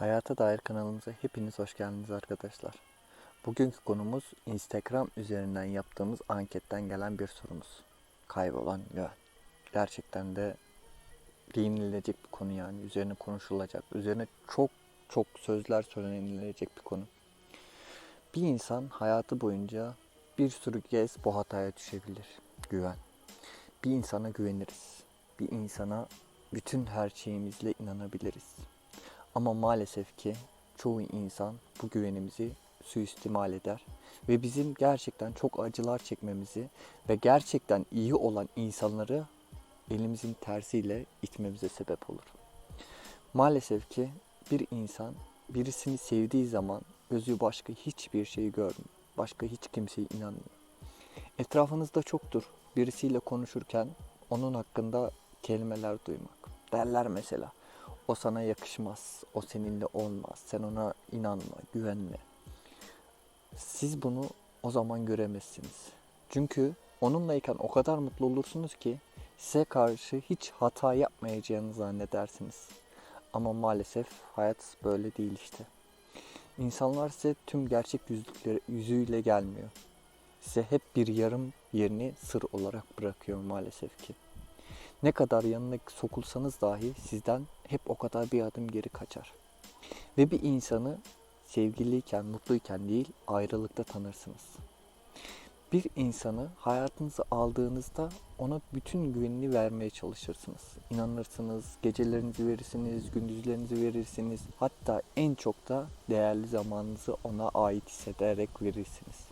Hayata Dair kanalımıza hepiniz hoş geldiniz arkadaşlar. Bugünkü konumuz Instagram üzerinden yaptığımız anketten gelen bir sorumuz. Kaybolan güven. Gerçekten de değinilecek bir konu yani. Üzerine konuşulacak. Üzerine çok çok sözler söylenilecek bir konu. Bir insan hayatı boyunca bir sürü kez bu hataya düşebilir. Güven. Bir insana güveniriz. Bir insana bütün her şeyimizle inanabiliriz. Ama maalesef ki çoğu insan bu güvenimizi suistimal eder ve bizim gerçekten çok acılar çekmemizi ve gerçekten iyi olan insanları elimizin tersiyle itmemize sebep olur. Maalesef ki bir insan birisini sevdiği zaman gözü başka hiçbir şeyi görmüyor. Başka hiç kimseye inanmıyor. Etrafınızda çoktur. Birisiyle konuşurken onun hakkında kelimeler duymak. Derler mesela. O sana yakışmaz. O seninle olmaz. Sen ona inanma, güvenme. Siz bunu o zaman göremezsiniz. Çünkü onunlayken o kadar mutlu olursunuz ki size karşı hiç hata yapmayacağını zannedersiniz. Ama maalesef hayat böyle değil işte. İnsanlar size tüm gerçek yüzlükleri, yüzüyle gelmiyor. Size hep bir yarım yerini sır olarak bırakıyor maalesef ki. Ne kadar yanına sokulsanız dahi sizden hep o kadar bir adım geri kaçar. Ve bir insanı sevgiliyken, mutluyken değil ayrılıkta tanırsınız. Bir insanı hayatınıza aldığınızda ona bütün güvenini vermeye çalışırsınız. İnanırsınız, gecelerinizi verirsiniz, gündüzlerinizi verirsiniz. Hatta en çok da değerli zamanınızı ona ait hissederek verirsiniz.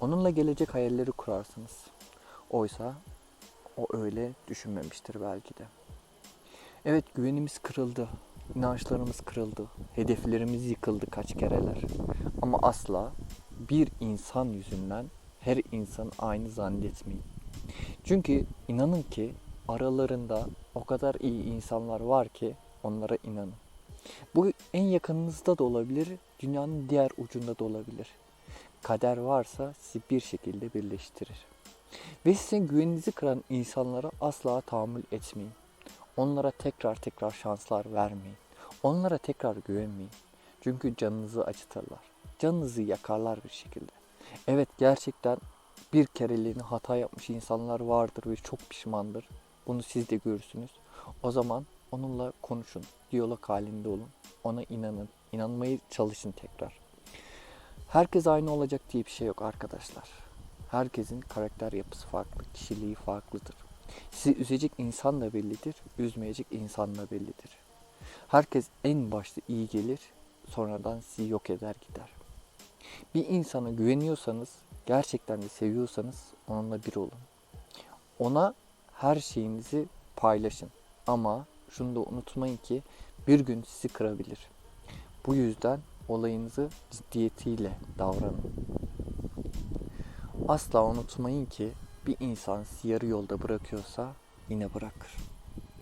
Onunla gelecek hayalleri kurarsınız. Oysa o öyle düşünmemiştir belki de. Evet güvenimiz kırıldı. inançlarımız kırıldı. Hedeflerimiz yıkıldı kaç kereler. Ama asla bir insan yüzünden her insan aynı zannetmeyin. Çünkü inanın ki aralarında o kadar iyi insanlar var ki onlara inanın. Bu en yakınınızda da olabilir, dünyanın diğer ucunda da olabilir. Kader varsa sizi bir şekilde birleştirir. Ve sizin güveninizi kıran insanlara asla tahammül etmeyin. Onlara tekrar tekrar şanslar vermeyin. Onlara tekrar güvenmeyin. Çünkü canınızı acıtırlar. Canınızı yakarlar bir şekilde. Evet gerçekten bir kereliğine hata yapmış insanlar vardır ve çok pişmandır. Bunu siz de görürsünüz. O zaman onunla konuşun. Diyalog halinde olun. Ona inanın. İnanmayı çalışın tekrar. Herkes aynı olacak diye bir şey yok arkadaşlar. Herkesin karakter yapısı farklı, kişiliği farklıdır. Sizi üzecek insan da bellidir, üzmeyecek insan da bellidir. Herkes en başta iyi gelir, sonradan sizi yok eder gider. Bir insana güveniyorsanız, gerçekten de seviyorsanız onunla bir olun. Ona her şeyinizi paylaşın. Ama şunu da unutmayın ki bir gün sizi kırabilir. Bu yüzden olayınızı ciddiyetiyle davranın. Asla unutmayın ki bir insan sizi yarı yolda bırakıyorsa yine bırakır.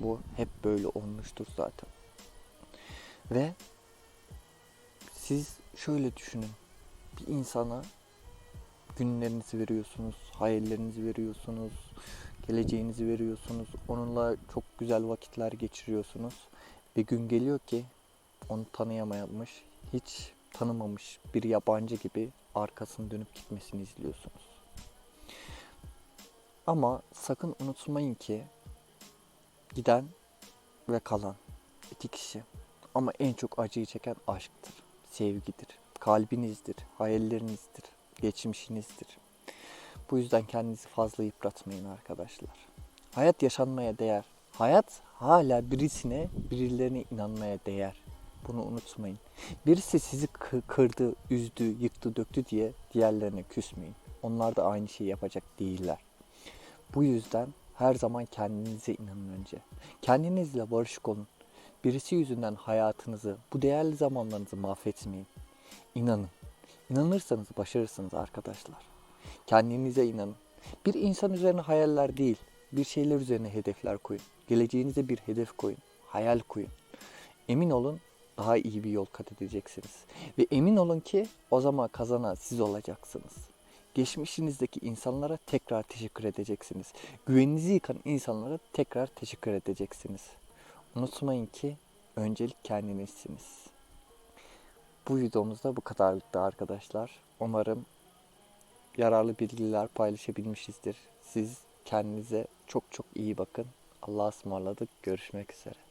Bu hep böyle olmuştur zaten. Ve siz şöyle düşünün. Bir insana günlerinizi veriyorsunuz, hayallerinizi veriyorsunuz, geleceğinizi veriyorsunuz. Onunla çok güzel vakitler geçiriyorsunuz. Bir gün geliyor ki onu tanıyamamış, hiç tanımamış bir yabancı gibi arkasını dönüp gitmesini izliyorsunuz. Ama sakın unutmayın ki giden ve kalan iki kişi. Ama en çok acıyı çeken aşktır, sevgidir, kalbinizdir, hayallerinizdir, geçmişinizdir. Bu yüzden kendinizi fazla yıpratmayın arkadaşlar. Hayat yaşanmaya değer. Hayat hala birisine, birilerine inanmaya değer. Bunu unutmayın. Birisi sizi kırdı, üzdü, yıktı, döktü diye diğerlerine küsmeyin. Onlar da aynı şeyi yapacak değiller. Bu yüzden her zaman kendinize inanın önce. Kendinizle barışık olun. Birisi yüzünden hayatınızı, bu değerli zamanlarınızı mahvetmeyin. İnanın. İnanırsanız başarırsınız arkadaşlar. Kendinize inanın. Bir insan üzerine hayaller değil, bir şeyler üzerine hedefler koyun. Geleceğinize bir hedef koyun. Hayal koyun. Emin olun daha iyi bir yol kat edeceksiniz. Ve emin olun ki o zaman kazanan siz olacaksınız. Geçmişinizdeki insanlara tekrar teşekkür edeceksiniz. Güveninizi yıkan insanlara tekrar teşekkür edeceksiniz. Unutmayın ki öncelik kendinizsiniz. Bu videomuzda bu kadarlıktı arkadaşlar. Umarım yararlı bilgiler paylaşabilmişizdir. Siz kendinize çok çok iyi bakın. Allah'a ısmarladık. Görüşmek üzere.